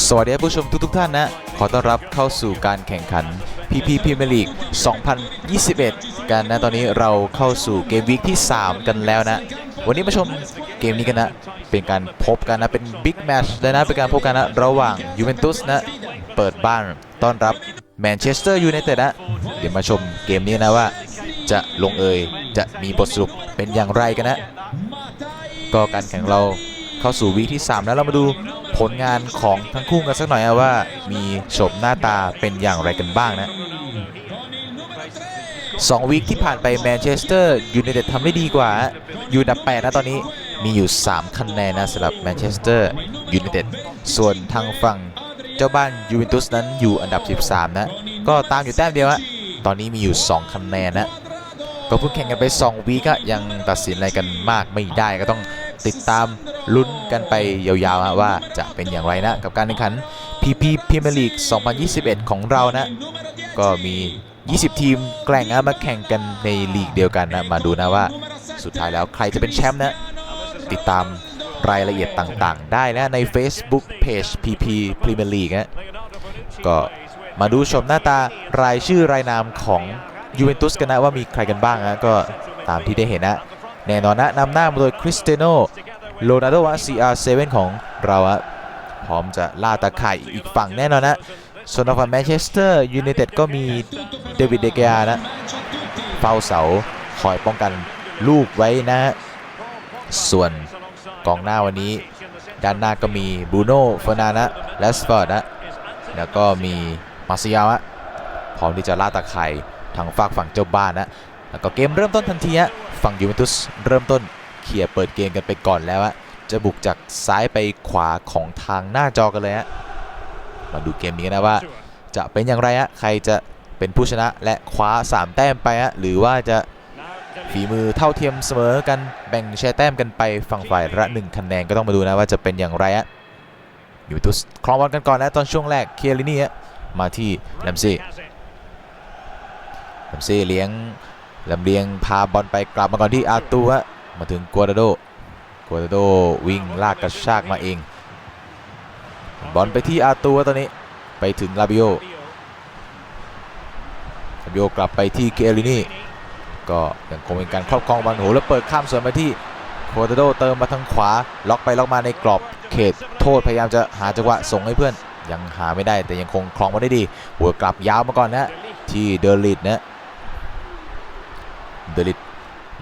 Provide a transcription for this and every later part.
สวัสดีผู้ชมทุกๆท่านนะ ขอต้อนรับเข้าสู่การแข่งขัน PP Premier League 2021 กันนะ ตอนนี้เราเข้าสู่เกมวีคที่ 3 กันแล้วนะ วันนี้มาชมเกมนี้กันนะ เป็นการพบกันนะ เป็นบิ๊กแมตช์เลยนะ เป็นการพบกันนะ ระหว่างยูเวนตุสนะ เปิดบ้านต้อนรับแมนเชสเตอร์ยูไนเต็ดนะ เดี๋ยวมาชมเกมนี้นะว่า จะลงเอยจะมีบทสรุปเป็นอย่างไรกันนะ ก็การแข่งเรา เข้าสู่วีคที่ 3 แล้วเรามาดูผลงานของทั้งคู่กันสักหน่อยว่ามีโฉมหน้าตาเป็นอย่างไรกันบ้างนะสองวีคที่ผ่านไปแมนเชสเตอร์ยูไนเต็ดทำได้ดีกว่า อยู่อันดับ8นะตอนนี้มีอยู่ 3 คะแนนนะสำหรับแมนเชสเตอร์ยูไนเต็ดส่วนทางฝั่งเจ้าบ้านยูเวนตุสนั้นอยู่อันดับ 13 นะ ก็ตามอยู่แต้มเดียวอะตอนนี้มีอยู่ 2 คะแนนนะก็เพิ่งแข่งกันไป 2 วีก็ยังตัดสินอะไรกันมากไม่ได้ก็ต้องติดตาม ลุ้นกันไปยาวๆว่าจะเป็นอย่างไรนะกับการแข่งขัน PP Premier League 2021 ของเรานะ ก็มี 20 ทีมแกล่งมาแข่งกันในลีกเดียวกันนะ มาดูนะว่าสุดท้ายแล้วใครจะเป็นแชมป์นะ ติดตามรายละเอียดต่างๆ ได้นะใน Facebook Page PP Premier League นะก็มาดูชมหน้าตารายชื่อรายนามของยูเวนตุสกันนะว่ามีใครกันบ้างนะก็ตามที่ได้เห็นนะ แน่นอนนะนำหน้ามาโดยคริสเตโน โรนัลโดวะ CR7 ของเราอะพร้อมจะล่าตาข่ายอีกฝั่งแน่นอนนะส่วนฝั่งแมนเชสเตอร์ยูไนเต็ดก็มีเดวิดเดเกียนะเฝ้าเสาคอยป้องกันลูกไว้นะฮะส่วนกองหน้าวันนี้ ด้านหน้าก็มีบูโน่เฟอร์นานะแลสฟอร์ดนะแล้วก็มีมาซิยาวะพร้อมที่จะล่าตาข่ายทางฝากฝั่งเจ้าบ้านนะแล้วก็เกมเริ่มต้นทันทีฮะฝั่งยูเวนตุสเริ่มต้น เขี่ยร์เปิดเกมกันไปก่อนแล้วฮะจะบุกจากซ้ายไปขวาของทางหน้าจอกันเลยฮะมาดูเกมนี้กันนะว่า จะเป็นอย่างไรฮะใครจะเป็นผู้ชนะและคว้า 3 แต้มไปฮะหรือว่าจะฝีมือเท่าเทียมเสมอกันแบ่งแชร์แต้มกันไปฝั่งฝ่ายละ1คะแนนก็ต้องมาดูนะว่าจะเป็นอย่างไรฮะยูเวนตุสครองบอลกันก่อนนะตอนช่วงแรกเคียรินี่ฮะมาที่แลมซี่แลมซี่เลี้ยงลำเลียงพาบอลไปกลับมาก่อนที่อาตูฮะ มาถึงกัวดาโดกัวดาโดวิ่งลากกระชากมาเอง บอลไปที่อาตูฮะตอนนี้ไปถึงลาบิโอลาบิโอกลับไปที่เกลินี่ก็ยังคงเป็นการครอบครองบอลโหแล้วเปิดข้ามสวนไปที่กัวดาโดเติมมาทางขวา ล็อกไปล็อกมาในกรอบเขตโทษพยายามจะหาจังหวะส่งให้เพื่อน ยังหาไม่ได้แต่ยังคงครองมาได้ดี หัวกลับยาวมาก่อนนะที่เดอร์ลิดนะเดลิต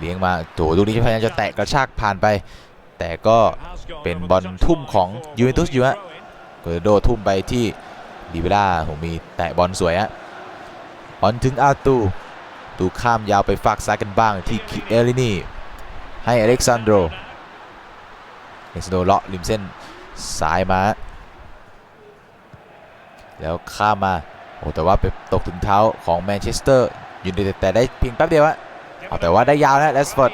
เลี้ยงมาโถลูกนี้พยายามจะแตะกระชากผ่านไป แต่ก็เป็นบอลทุ่มของยูเวนตุสอยู่ฮะเกโดทุ่มไปที่ดีเวล่าผมมีแตะบอลสวยฮะบอลถึงอาตูตูข้ามยาวไปฝากซ้ายกันบ้างที่เอลินีให้อเล็กซานโดรอเล็กซานโดรเลาะริมเส้นซ้ายมา แล้วข้ามมาโอ้แต่ว่าไปตกถึงเท้าของแมนเชสเตอร์ยูไนเต็ดแต่ได้เพียงแป๊บเดียวฮะ เอาแต่ว่าได้ยาวนะแรสฟอร์ด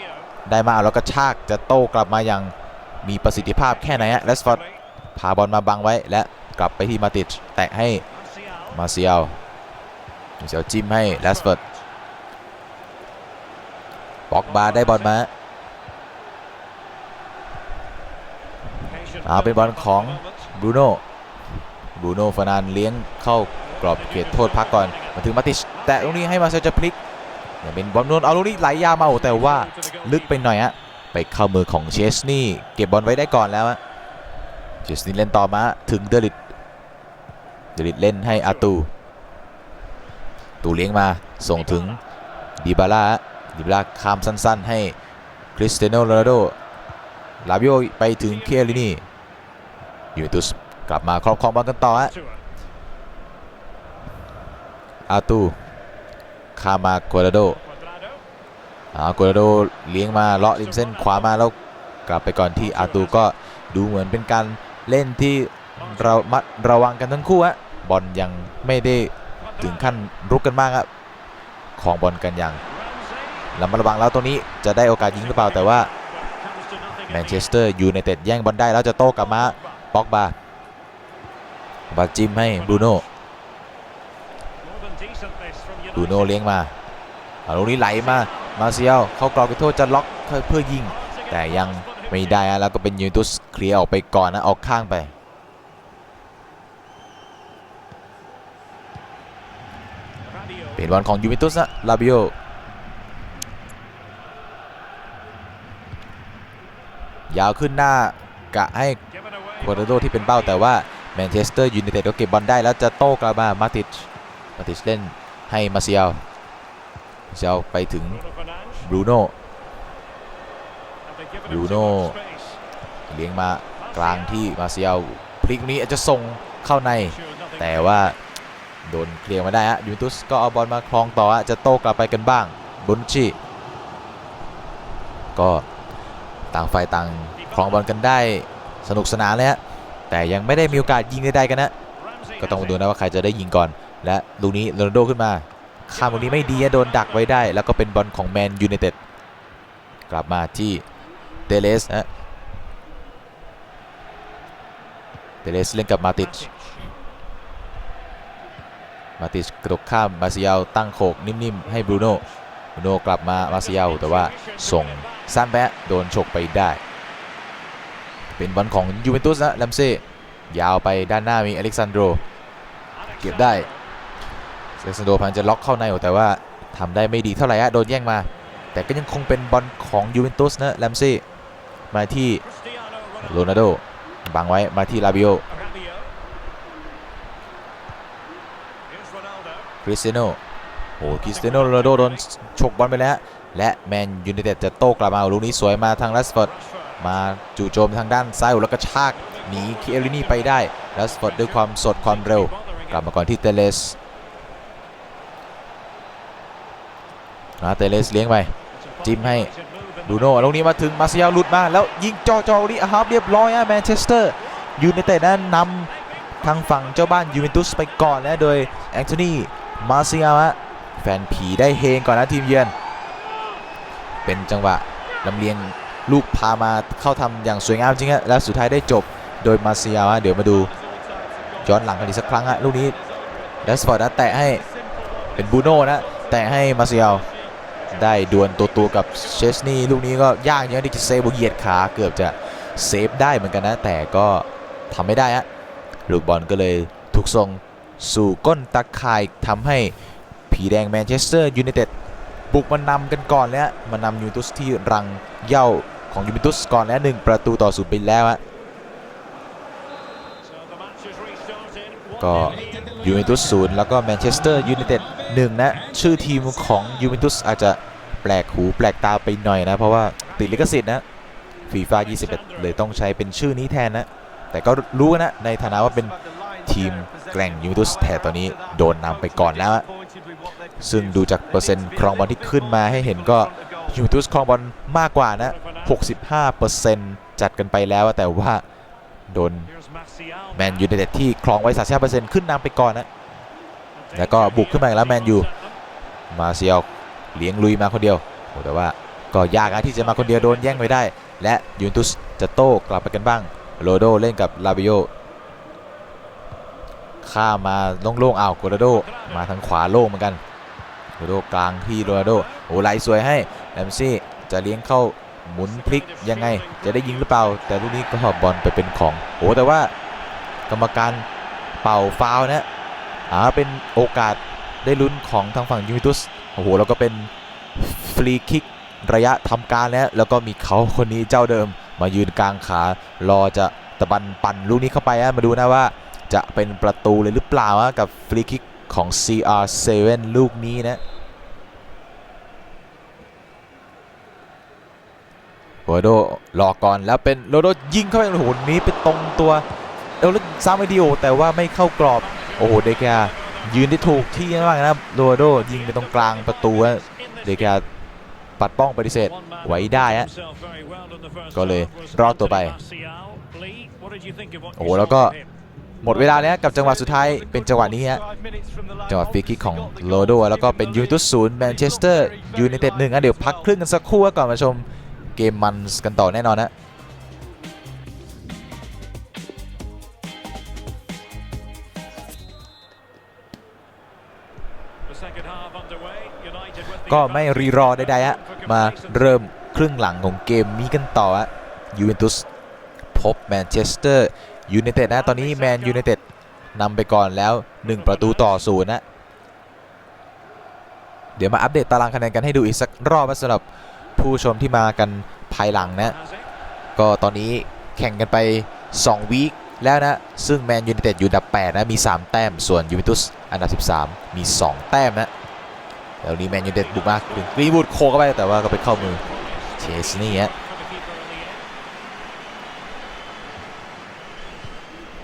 ได้มาแล้วก็ชากจะโต้กลับมาอย่างมีประสิทธิภาพแค่ไหนฮะแรสฟอร์ดพาบอลมาบังไว้และกลับไปที่มาติชแตะให้มาเซียลมาเซียลจิ้มให้แรสฟอร์ดบ็อกบาได้บอลมาเอาเป็นบอลของบรูโน่บรูโน่ฟานานเลี้ยงเข้ากรอบเขตโทษพักก่อนมาถึงมาติชแตะตรงนี้ให้มาเซียลจะพลิก ยังเป็นบอลนวลเอาลูกนี้ไหลยาวมาโอ้แต่ว่าลึกไปหน่อยฮะไปเข้ามือของเชสนี่เก็บบอลไว้ได้ก่อนแล้วฮะเชสนี่เล่นต่อมาถึงเดลิตเดลิตเล่นให้อาตูตูเลี้ยงมาส่งถึงดิบาร่าดิบาร่าข้ามสั้น ๆ ให้คริสเตียโนโรนัลโดลาบิโอไปถึงเคลินี่ยูเวนตุสกลับมาครอบครองบอลกันต่อฮะอาตู คามากัวราโดอากัวราโดเลี้ยงมาเลาะริมเส้นขวามาแล้วกลับไปก่อนที่อาตูก็ดูเหมือนเป็นการเล่นที่เรามัดระวังกันทั้งคู่ฮะบอลยังไม่ได้ถึงขั้นรุกกันมากครับของบอลกันอย่างระมัดระวังแล้วตรงนี้จะได้โอกาสยิงหรือเปล่าแต่ว่าแมนเชสเตอร์ยูไนเต็ดแย่งบอลได้แล้วจะโต้กลับมาป็อกบาบาจิมให้บรูโน่ ดูโนเลี้ยงมาลูกนี้ไหลมา มาเซียลเข้ากรอบกิโทษจะล็อกเพื่อยิง แต่ยังไม่ได้แล้วก็เป็นยูตุสเคลียร์ออกไปก่อนนะออกข้างไปเป็นบอลของยูเวนตุสนะลาบิโอยาวขึ้นหน้ากะให้ควอเตโดที่เป็นเป้าแต่ว่าแมนเชสเตอร์ยูไนเต็ดก็เก็บบอลได้แล้วจะโต้กลับมามาติชมาติชเล่น ให้มาเซียลมาเซียลไปถึงบรูโน่ Bruno เลี้ยงมากลางที่มาเซียลพลิกนี้อาจจะส่งเข้าใน แต่ว่าโดนเคลียร์มาได้ฮะยูนตุสก็เอาบอลมาคลองต่อจะโต้กลับไปกันบ้างบุนชิก็ต่างฝ่ายต่างคลองบอลกันได้สนุกสนานเลยฮะแต่ยังไม่ได้มีโอกาสยิงใดๆกันนะก็ต้องมาดูนะว่าใครจะได้ยิงก่อน และลูกนี้โรนโดขึ้นมาข้ามลูกนี้ไม่ดีโดนดักไว้ได้ แล้วก็เป็นบอลของแมนยูไนเต็ดกลับมาที่เตเลสฮะเตเลสเล่นกับมาติชมาติชกระดกข้ามมาซิยาลตั้งโขกนิ่มๆให้บรูโน่บรูโน่กลับมามาซิยาลแต่ว่าส่งสั้นแปะโดนฉกไปได้ เป็นบอลของยูเวนตุสนะลัมเซ่ยาวไปด้านหน้ามีอเล็กซานโดรเก็บได้ เด็กซานโดพยายามจะล็อกเข้าในแต่ว่าทำได้ไม่ดีเท่าไหร่ฮะโดนแย่งมา แต่ก็ยังคงเป็นบอลของยูเวนตุสนะแลมเซ่มาที่โรนัลโดบังไว้มาที่ลาบิโอคริสเตียโนโอ้คริสเตียโนโรนัลโดโดนฉกบอลไปแล้ว และแมนยูไนเต็ดจะโต้กลับมาลูกนี้สวยมาทางลัสฟอร์ดมาจู่โจมทางด้านซ้ายแล้วก็ชากหนีคิเอลินี่ไปได้ลัสฟอร์ดด้วยความสดความเร็ว กลับมาก่อนที่เตเลส นะเตเลสเลี้ยงไปจิ้มให้ดูโน่ลูกนี้มาถึงมาเซียลหลุดมา แล้วยิงจอจอลูกนี้ฮับเรียบร้อยอะแมนเชสเตอร์ยูไนเต็ดนั้นนำทางฝั่งเจ้าบ้านยูเวนตุสไปก่อนนะโดยแองโทนีมาเซียลฮะแฟนผีได้เฮงก่อนนะทีมเยือน เป็นจังหวะลำเลียงลูกพามาเข้าทำอย่างสวยงามจริงฮะแล้วสุดท้ายได้จบโดยมาเซียลฮะเดี๋ยวมาดูย้อนหลังกันอีกสักครั้งฮะลูกนี้แลสฟอร์ดนะแตะให้เป็นบูโน่นะแตะให้มาเซียล ได้ดวลตัวตัวๆกับเชสนี่ลูกนี้ก็ยากอย่างที่จะเซฟเหยียดขาเกือบจะเซฟได้เหมือนกันนะ แต่ก็ทำไม่ได้ฮะลูกบอลก็เลยถูกส่งสู่ก้นตะข่ายทำให้ผีแดงแมนเชสเตอร์ยูไนเต็ดบุกมานำกันก่อนแล้วมานำยูเวนตุสที่รังเย้าของยูเวนตุสก่อนแล้วหนึ่งประตูต่อศูนย์ไปแล้วฮะก็ ยูเวนตุสศูนย์แล้วก็แมนเชสเตอร์ยูไนเต็ดหนึ่งนะชื่อทีมของยูเวนตุสอาจจะแปลกหูแปลกตาไปหน่อยนะ เพราะว่าติดลิขสิทธิ์นะฟีฟ่า21 เลยต้องใช้เป็นชื่อนี้แทนนะ แต่ก็รู้นะ ในฐานะว่าเป็นทีมแกร่งยูเวนตุสแต่ตอนนี้โดนนำไปก่อนแล้ว ซึ่งดูจากเปอร์เซ็นต์ครองบอลที่ขึ้นมาให้เห็นก็ยูเวนตุสครองบอลมากกว่านะ 65%จัดกันไปแล้วแต่ว่า โดนแมนยูไนเต็ดที่ครองไว้ 35%ขึ้นนำไปก่อนนะ แล้วก็บุกขึ้นมาอีกแล้วแมนยูมาเซียลเลี้ยงลุยมาคนเดียวโอ้แต่ว่าก็ยากนะที่จะมาคนเดียวโดนแย่งไปได้ และยูนตุสจะโต้กลับไปกันบ้างโรโดเล่นกับลาบิโอข้ามาโล่งๆอ้าวโกลาโดมาทางขวาโล่งเหมือนกันโกลาโดกลางที่โรโดโอ้ไหลสวยให้แลมซี่จะเลี้ยงเข้า หมุนพลิกยังไงจะได้ยิงหรือเปล่า แต่ลูกนี้ก็บอลไปเป็นของโอ้แต่ว่ากรรมการเป่าฟาวนะอ่าเป็นโอกาสได้ลุ้นของทางฝั่งยูเวนตุสโอ้โหแล้วก็เป็นฟรีคิกระยะทำการแล้วแล้วก็มีเขาคนนี้เจ้าเดิม มายืนกลางขารอจะตะบันปั่นลูกนี้เข้าไปอะมาดูนะว่าจะเป็นประตูเลยหรือเปล่าอะกับฟรีคิกของ CR7 ลูกนี้นะ โรโดรอก่อนแล้วเป็นโรโดยิงเข้าไปโอ้โหนี้ไปตรงตัวเอลซามไอดิโอแต่ว่าไม่เข้ากรอบ โอ้โหเดกายืนได้ถูกที่มากนะโรนัลโดยิงไปตรงกลางประตูเดกาปัดป้องปฏิเสธไว้ได้ฮะก็เลยรอดตัวไป โอ้โหแล้วก็หมดเวลาแล้วกับจังหวะสุดท้ายเป็นจังหวะนี้ฮะจังหวะฟรีคิกของโรโดแล้วก็เป็นยูเวนตุสศูนย์แมนเชสเตอร์ยูไนเต็ดหนึ่งอะเดี๋ยวพักครึ่งกันสักครู่ก่อนมาชม เกมมันกันต่อแน่นอนนะก็ไม่รีรอใดๆฮะมาเริ่มครึ่งหลังของเกมนี้กันต่อฮะยูเวนตุสพบแมนเชสเตอร์ยูไนเต็ดนะตอนนี้แมนยูไนเต็ดนำไปก่อนแล้ว 1 ประตูต่อศูนย์นะ เดี๋ยวมาอัปเดตตารางคะแนนกันให้ดูอีกสักรอบนะสำหรับ ผู้ชมที่มากันภายหลังนะก็ตอนนี้แข่งกันไป 2 วีคแล้วนะ ซึ่งแมนยู i นเต็ดอยู่อันดับ 8 นะ มี 3 แต้ม ส่วนยูเวนตุสอันดับ 13 มี 2 แต้มนะแล้วนี้แมนยู i นเต็ดบุกมากถึงกรีนวูดโคเข้าไปแต่ว่าก็ไปเข้ามือเชสนี่ฮะ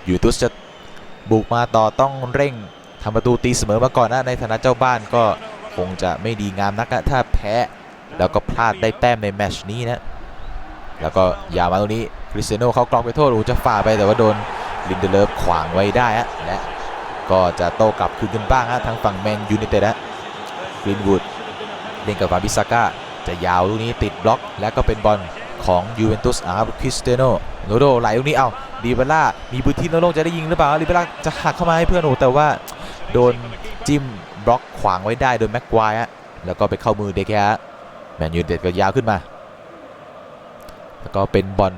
ยูเวนตุสจะบุกมาต่อต้องเร่งทำประตูตีเสมอมาก่อนนะในฐานะเจ้าบ้านก็คงจะไม่ดีงามนักนะถ้าแพ้ แล้วก็พลาดได้แต้มในแมชนี้นะ แล้วก็ยาวมาตรงนี้คริสเตียโนเขากรองไปโทษโอ้จะฝ่าไปแต่ว่าโดนลินเดเลฟขวางไว้ได้ฮะและก็จะโต้กลับคืนกันบ้างฮะทางฝั่งแมนยูไนเต็ดฮะกรีนวูดเล่นกับฟาบิซาก้าจะยาวลูกนี้ติดบล็อก และก็เป็นบอลของยูเวนตุสอะครับคริสเตียโนโรโดไหลลูกนี้เอาดีเบล่ามีพื้นที่โล่งจะได้ยิงหรือเปล่าดีเบล่าจะหักเข้ามาให้เพื่อนโอ้แต่ว่าโดนจิ้มบล็อกขวางไว้ได้โดยแม็กควายฮะแล้วก็ไปเข้ามือเดแกฮะแม นยูไนเต็ดก็ยาวขึ้นมา แล้วก็เป็นบอล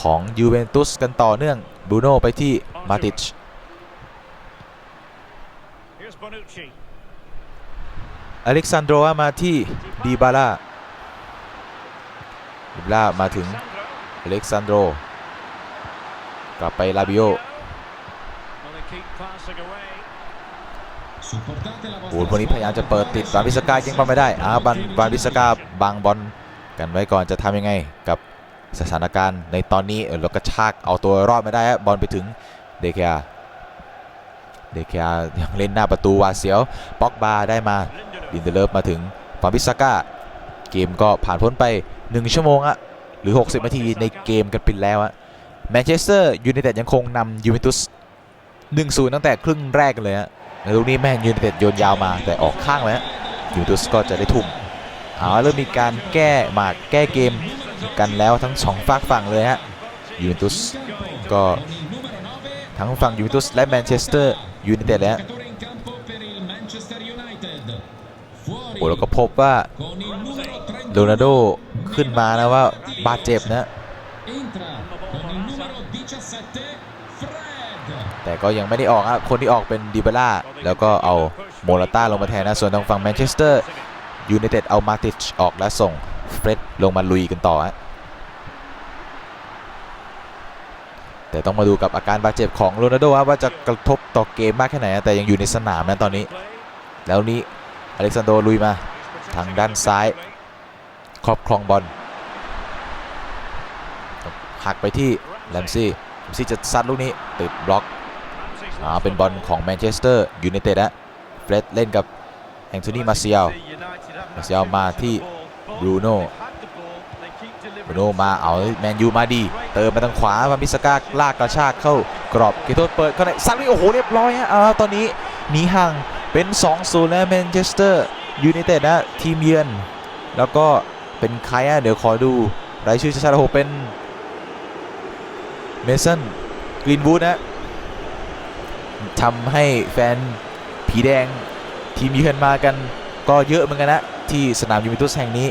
ของยูเวนตุสกันต่อเนื่องบรูโน่ไปที่มาติช Here's Bonucci. อเล็กซานโดรมาที่ดีบาล่าดีบาล่ามาถึง Sandro. อเล็กซานโดรกลับไปลาบิโอ Well, they keep passing away. โอ้โหวันนี้พยายามจะเปิดติดบาบิสกายังบอลไม่ได้อาบันบาบิสกาบังบอลกันไว้ก่อนจะทำยังไงกับสถานการณ์ในตอนนี้เออแล้วก็ชากเอาตัวรอดไม่ได้ฮะบอลไปถึงเดคอาเดคอายังเล่นหน้าประตูหวาดเสียวป็อกบาได้มา Lindelof. ลินเดเลฟมาถึงฟาบิสก้าเกมก็ผ่านพ้นไป 1 ชั่วโมงอะหรือ 60 นาทีในเกมกันไปแล้วอะแมนเชสเตอร์ยูไนเต็ดยังคงนำยูเวนตุส1-0ตั้งแต่ครึ่งแรกกันเลยฮะ แล้วลูกนี้แมนยูไนเต็ดโยนยาวมาแต่ออกข้างเลยฮะยูเวนตุสก็จะได้ทุ่มเอาเริ่มมีการแก้หมากแก้เกมกันแล้วทั้งสองฝากฝั่งเลยฮะยูเวนตุสก็ทั้งฝั่งยูเวนตุสและแมนเชสเตอร์ยูไนเต็ดแล้วโอ้แล้วก็พบว่าโรนัลโดขึ้นมานะว่าบาดเจ็บนะ แต่ก็ยังไม่ได้ออกอะคนที่ออกเป็นดิบล่าแล้วก็เอาโมราต้าลงมาแทนนะส่วนทางฝั่งแมนเชสเตอร์ยูไนเต็ดเอามาติชออกและส่งเฟร็ดลงมาลุยกันต่อฮะแต่ต้องมาดูกับอาการบาดเจ็บของโรนัลโดว่าจะกระทบต่อเกมมากแค่ไหนนะแต่ยังอยู่ในสนามนะตอนนี้ แล้วนี้อเล็กซานโดลุยมาทางด้านซ้ายครอบครองบอลหักไปที่แลมซี่แลมซี่จะซัดลูกนี้ติดบล็อก อาเป็นบอลของแมนเชสเตอร์ยูไนเต็ดนะเฟรดเล่นกับแองโทนีมาเซียลมาเซียลมาที่บรูโน่บรูโน่มาเอาแมนยูมาดี เติมมาทางขวามามิสกาลากกระชากเข้ากรอบเกโตเปิดเข้าในซัดนี้โอ้โหเรียบร้อยฮะอ่าตอนนี้หนีห่างเป็น 2-0 แล้วแมนเชสเตอร์ยูไนเต็ดนะทีมเยือน แล้วก็เป็นใครอะเดี๋ยวขอดูรายชื่อชัดๆโอ้โหเป็นเมสันกรีนวูดนะ ทำให้แฟนผีแดงทีมเยือนมากันก็เยอะเหมือนกันนะที่สนามยูเวนตุสแห่งนี้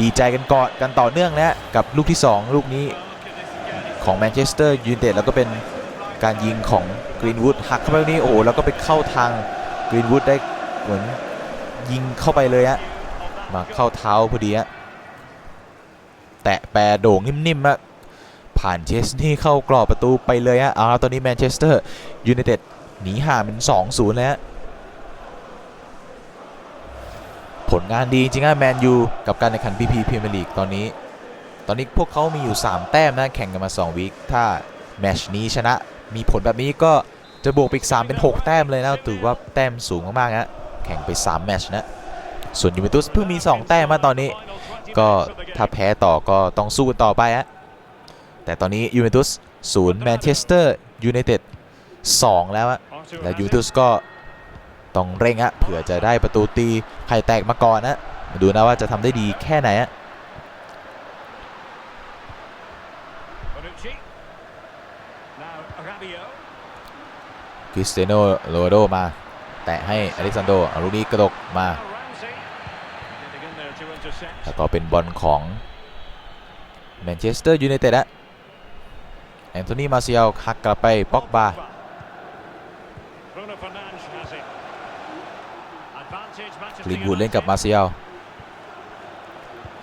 ดีใจกันกอนกันต่อเนื่องนะกับลูกที่ 2 ลูกนี้ของแมนเชสเตอร์ยูไนเต็ดแล้วก็เป็นการยิงของกรีนวูดหักเข้าไปนี้โอ้โหแล้วก็ไปเข้าทางกรีนวูดได้เหมือนยิงเข้าไปเลยฮะมาเข้าเท้าพอดีฮะแตะแปรโด่งนิ่มๆอะ ผ่านเชสนี่เข้ากรอบประตูไปเลยฮะเอาตอนนี้แมนเชสเตอร์ยูไนเต็ดหนีห่างเป็น2-0แล้วผลงานดีจริงๆฮะแมนยูกับการแข่งขันพีพีพรีเมียร์ลีกตอนนี้ ตอนนี้พวกเขามีอยู่ 3 แต้มนะแข่งกันมา 2 วีคถ้าแมชนี้ชนะมีผลแบบนี้ก็จะบวกอีก 3 เป็น 6 แต้มเลยนะถือว่าแต้มสูงมากๆฮะแข่งไป 3 แมชนะ ส่วนยูเวนตุสเพิ่งมี 2 แต้มมาตอนนี้ ก็ถ้าแพ้ต่อก็ต้องสู้ต่อไปฮะ แต่ตอนนี้ยูเวนตุสศูนย์แมนเชสเตอร์ยูไนเต็ด2แล้วอะและยูเวนตุสก็ต้องเร่งฮะเผื่อจะได้ประตูตีไข่แตกมาก่อนนะมาดูนะว่าจะทำได้ดีแค่ไหนฮะ Bonucci. Now Rabiot. คริสเตียโนโรนัลโดมา แตะให้อเล็กซานโดเอาลูกนี้กระดกมา Now Ramsey. Getting in there to intercept. แล้วก็เป็นบอลของแมนเชสเตอร์ยูไนเต็ดอะแอนโทนีมาเซียลหักกลับไปป็อกบา Bruno Fernandes has it. Advantage Manchester กลินวูดเล่นกับมาเซียล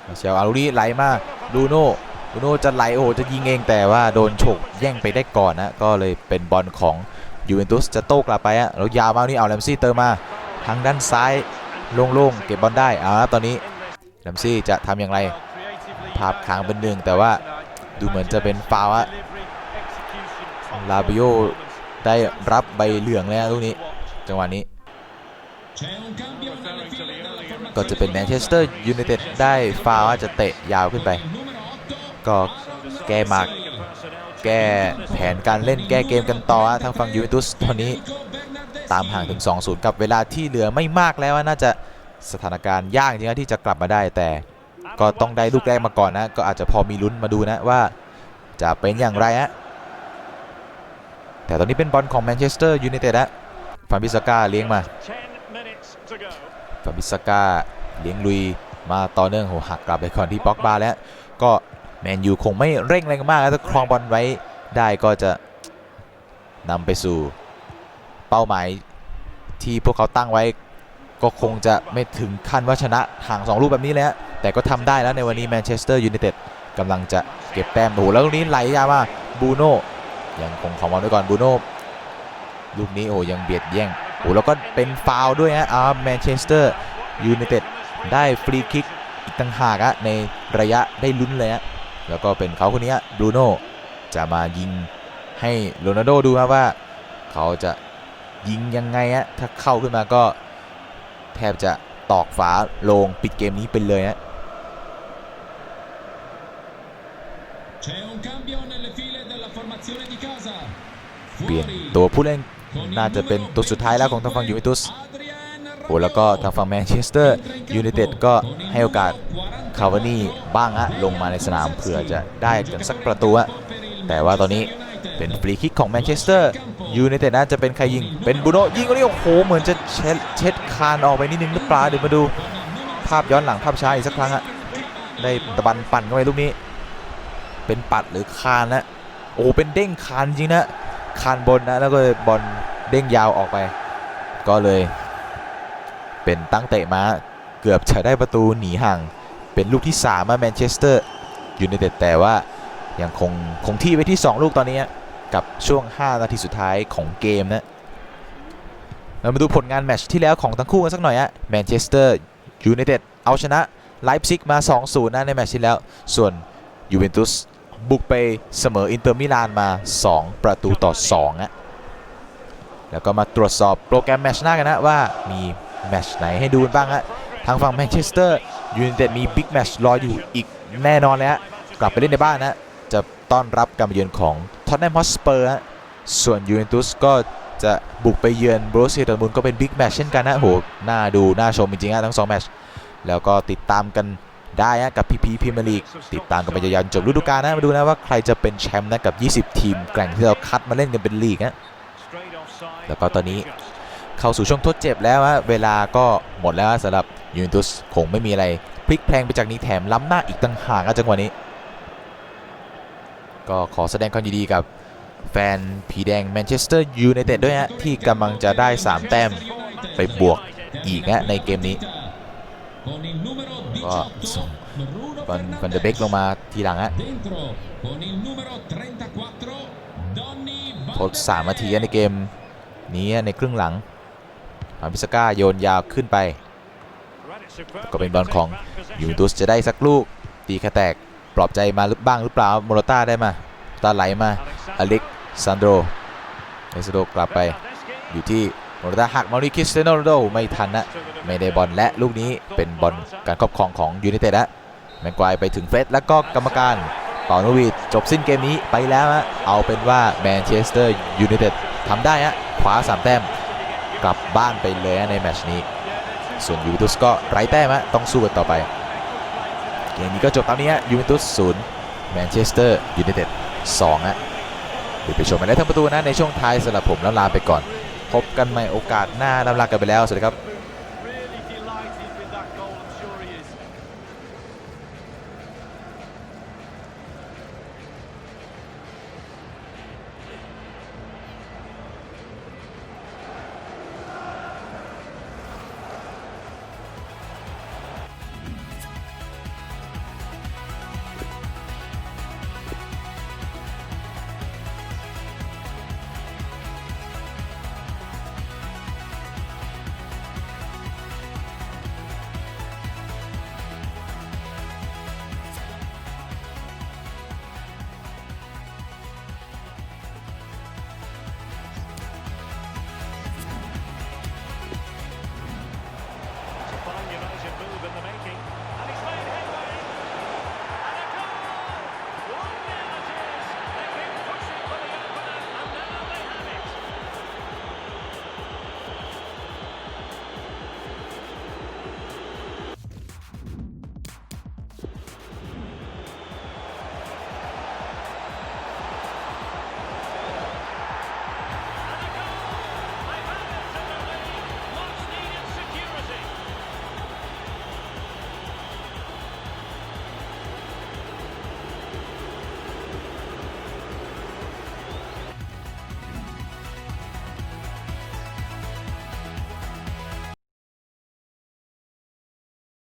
มาเซียลอาลูนี้ไหลมาลูโน่ลูโน่จะไหลโอ้โหจะยิงเองแต่ว่าโดนฉกแย่งไปได้ก่อนนะก็เลยเป็นบอลของยูเวนตุสจะโต้กลับไปอะแล้วยาวมากนี่เอาแรมซี่เติมมาทางด้านซ้ายโล่งๆเก็บบอลได้เอาละตอนนี้แรมซี่จะทำอย่างไรภาพค้างเป็นหนึ่งแต่ว่าดูเหมือนจะเป็นฟาวล์อะ ลาบิโอได้รับใบเหลืองแล้วลูกนี้จังหวะนี้ ก็จะเป็นแมนเชสเตอร์ยูไนเต็ดได้ฟาว่าจะเตะยาวขึ้นไป ก็แก้มาแก้แผนการเล่นแก้เกมกันต่อทางฝั่งยูเวนตุสตอนนี้ตามห่างถึง 2-0 กับเวลาที่เหลือไม่มากแล้วน่าจะสถานการณ์ยากจริงๆที่จะกลับมาได้แต่ก็ต้องได้ลูกแรกมาก่อนนะ ก็อาจจะพอมีลุ้นมาดูนะว่าจะเป็นอย่างไรฮะ แต่ตอนนี้เป็นบอลของแมนเชสเตอร์ยูไนเต็ดนะฟาบิสกาเลี้ยงมาฟาบิสกาเลี้ยงลุยมาต่อเนื่องโหหักกลับไปก่อนที่บ็อกบาแล้ว ก็แมนยูคงไม่เร่งแรงมากแล้วถ้าครองบอลไว้ได้ก็จะนำไปสู่เป้าหมายที่พวกเขาตั้งไว้ก็คงจะไม่ถึงขั้นว่าชนะห่างสองลูกแบบนี้แล้วแต่ก็ทำได้แล้วในวันนี้แมนเชสเตอร์ยูไนเต็ดกำลังจะเก็บแต้มโอ้โหแล้วลูกนี้ไหลยาวมาบูโน่ ยังคงของบอลไว้ก่อนบูโน่ลูกนี้โอ้ยังเบียดแย่งโอ้แล้วก็เป็นฟาวล์ด้วยฮะอ่าแมนเชสเตอร์ยูไนเต็ดได้ฟรีคิกอีกต่างหากอะในระยะได้ลุ้นเลยฮะแล้วก็เป็นเขาคนนี้บรูโน่จะมายิงให้โรนัลโดดูนะว่า เขาจะยิงยังไงฮะถ้าเข้าขึ้นมาก็แทบจะตอกฝาลงปิดเกมนี้ไปเลยฮะียน ตัวผู้เล่นน่าจะเป็นตัวสุดท้ายแล้วของทางฝั่งยูเวนตุสโอ้แล้วก็ทางฝั่งแมนเชสเตอร์ยูไนเต็ดก็ให้โอกาสคาวานี่บ้างฮะลงมาในสนามเผื่อจะได้กันสักประตูอะแต่ว่าตอนนี้เป็นฟรีคิกของแมนเชสเตอร์ยูไนเต็ดน่าจะเป็นใครยิง เป็นบูโนยิงก็นี่โอ้โหเหมือนจะเช็ดเช็ดคานออกไปนิดนึงหรือเปล่าเดี๋ยวมาดูภาพย้อนหลังภาพช้าอีกสักครั้งอะได้ตะบันปั่นเข้าไปลูกนี้ เป็นปัดหรือคานนะโอ้โหเป็นเด้งคานจริงนะ คานบนนะแล้วก็บอลเด้งยาวออกไป ก็เลย เป็นตั้งเตะมาเกือบจะได้ประตูหนีห่าง เป็นลูกที่3มาแมนเชสเตอร์ยูไนเต็ดแต่ว่ายังคงคงที่ไว้ที่ 2 ลูกตอนนี้กับช่วง 5 นาทีสุดท้ายของเกมนะเรามาดูผลงานแมตช์ที่แล้วของทั้งคู่กันสักหน่อยฮะแมนเชสเตอร์ยูไนเต็ดเอาชนะไลป์ซิกมา 2-0นะในแมตช์ที่แล้ว ส่วนยูเวนตุส บุกไปเสมออินเตอร์มิลานมา 2 ประตูต่อ2นะแล้วก็มาตรวจสอบโปรแกรมแมชหน้ากันนะว่ามีแมชไหนให้ดูบ้างฮะทางฝั่งแมนเชสเตอร์ยูไนเต็ดมีบิ๊กแมชรออยู่อีกแน่นอนเลยฮะกลับไปเล่นในบ้านนะจะต้อนรับการมาเยือนของท็อตแนมฮอสเปอร์ฮะส่วนยูเวนตุสก็จะบุกไปเยือนบรูเซียดอร์มุนก็เป็นบิ๊กแมชเช่นกันนะโหน่าดูน่าชมจริงๆฮะทั้งสองแมชแล้วก็ติดตามกัน ได้ฮะกับพีพีพรีเมียร์ลีก ติดตามกันไปยาวๆจนจบฤดูกาลนะมาดูนะว่าใครจะเป็นแชมป์นะกับ 20 ทีมแกร่งที่เราคัดมาเล่นกันเป็นลีกนะแล้วก็ตอนนี้เข้าสู่ช่วงทดเจ็บแล้วฮะเวลาก็หมดแล้วฮะสำหรับยูเวนตุสคงไม่มีอะไรพลิกแพลงไปจากนี้แถมล้ำหน้าอีกต่างหากอะจังหวะนี้ ก็ขอแสดงความยินดีกับแฟนผีแดงแมนเชสเตอร์ยูไนเต็ดด้วยฮะที่กำลังจะได้ 3 แต้มไปบวกอีกฮะในเกมนี้ ก็ 18, ส่ง Bruno บอลฟันเดอร์เบกลงมาทีหลังฮะ Dentro con il numero 34, Donny ทด3นาทีในเกมนี้ในครึ่งหลังอาบิสก้าโยนยาวขึ้นไป Read it superbly ก็เป็นบอล to ของ take back possession. ยูเวนตุสจะได้สักลูก ตีแค่แตกปลอบใจมาหรือบ้างหรือเปล่าโมโรต้าได้มาตาไหลมา Alexander อเล็กซานโดเอสโดกลับไป Bernardeschi อยู่ที่ โมโรต้าหักมาริคิสเตโนโรโดไม่ทันนะไม่ได้บอลและลูกนี้เป็นบอลการครอบครองของยูไนเต็ดนะแมงกวายไปถึงเฟรดแล้วก็กรรมการเป่าโนวีดจบสิ้นเกมนี้ไปแล้วฮะเอาเป็นว่าแมนเชสเตอร์ยูไนเต็ดทำได้ฮะคว้าสามแต้มกลับบ้านไปเลยฮะในแมชนี้ ส่วนยูเวนตุสก็ไร้แต้มฮะต้องสู้กันต่อไป เกมนี้ก็จบตามนี้ฮะยูเวนตุสศูนย์แมนเชสเตอร์ยูไนเต็ดสองฮะเดี๋ยวไปชมกันได้ทั้งประตูนะในช่วงท้ายสำหรับผมแล้วลาไปก่อน พบกันใหม่โอกาสหน้าลำลากันไปแล้ว สวัสดีครับ